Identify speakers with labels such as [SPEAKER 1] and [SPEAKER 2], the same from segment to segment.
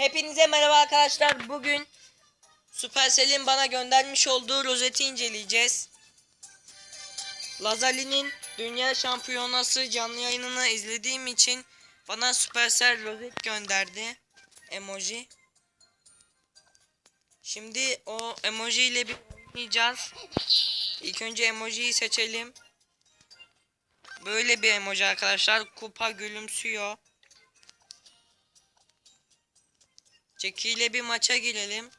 [SPEAKER 1] Hepinize merhaba arkadaşlar. Bugün Supercell'in bana göndermiş olduğu rozeti inceleyeceğiz. Lazali'nin Dünya Şampiyonası canlı yayınını izlediğim için bana Supercell rozet gönderdi. Emoji. Şimdi o emoji ile bir oynayacağız. İlk önce emojiyi seçelim. Böyle bir emoji arkadaşlar. Kupa gülümsüyor. Jackie bir maça girelim.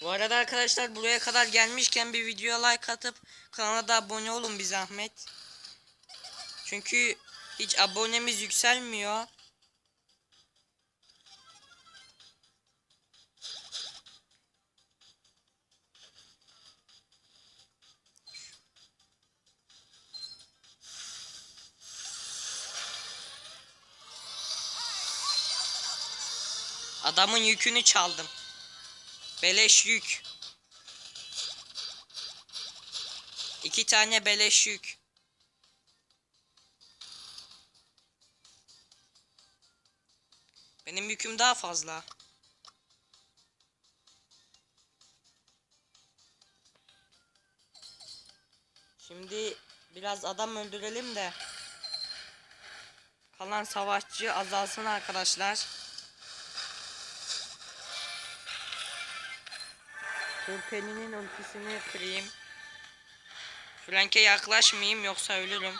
[SPEAKER 1] Bu arada arkadaşlar buraya kadar gelmişken bir videoya like atıp kanala da abone olun bir zahmet. Çünkü hiç abonemiz yükselmiyor. Adamın yükünü çaldım. Beleş yük. İki tane beleş yük. Benim yüküm daha fazla. Şimdi biraz adam öldürelim de kalan savaşçı azalsın arkadaşlar. Turpelinin ultisini kırayım. Frank'e yaklaşmayayım yoksa ölürüm.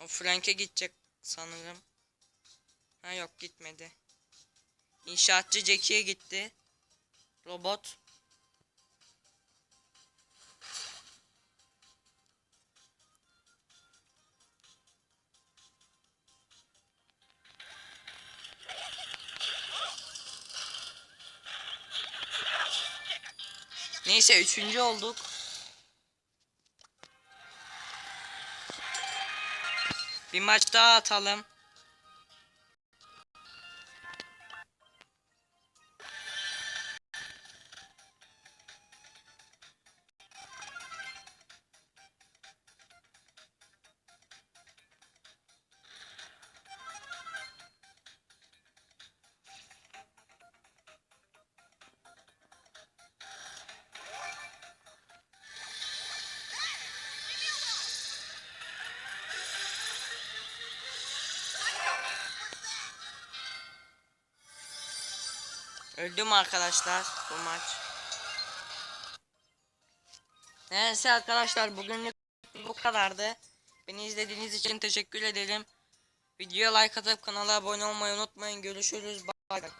[SPEAKER 1] O Frank'e gidecek sanırım. Ha yok gitmedi. İnşaatçı Jackie'ye gitti. Robot. Neyse üçüncü olduk. Bir maç daha atalım. Öldüm arkadaşlar bu maç. Neyse arkadaşlar bugünlük bu kadardı. Beni izlediğiniz için teşekkür ederim. Videoya like atıp kanala abone olmayı unutmayın. Görüşürüz. Bye.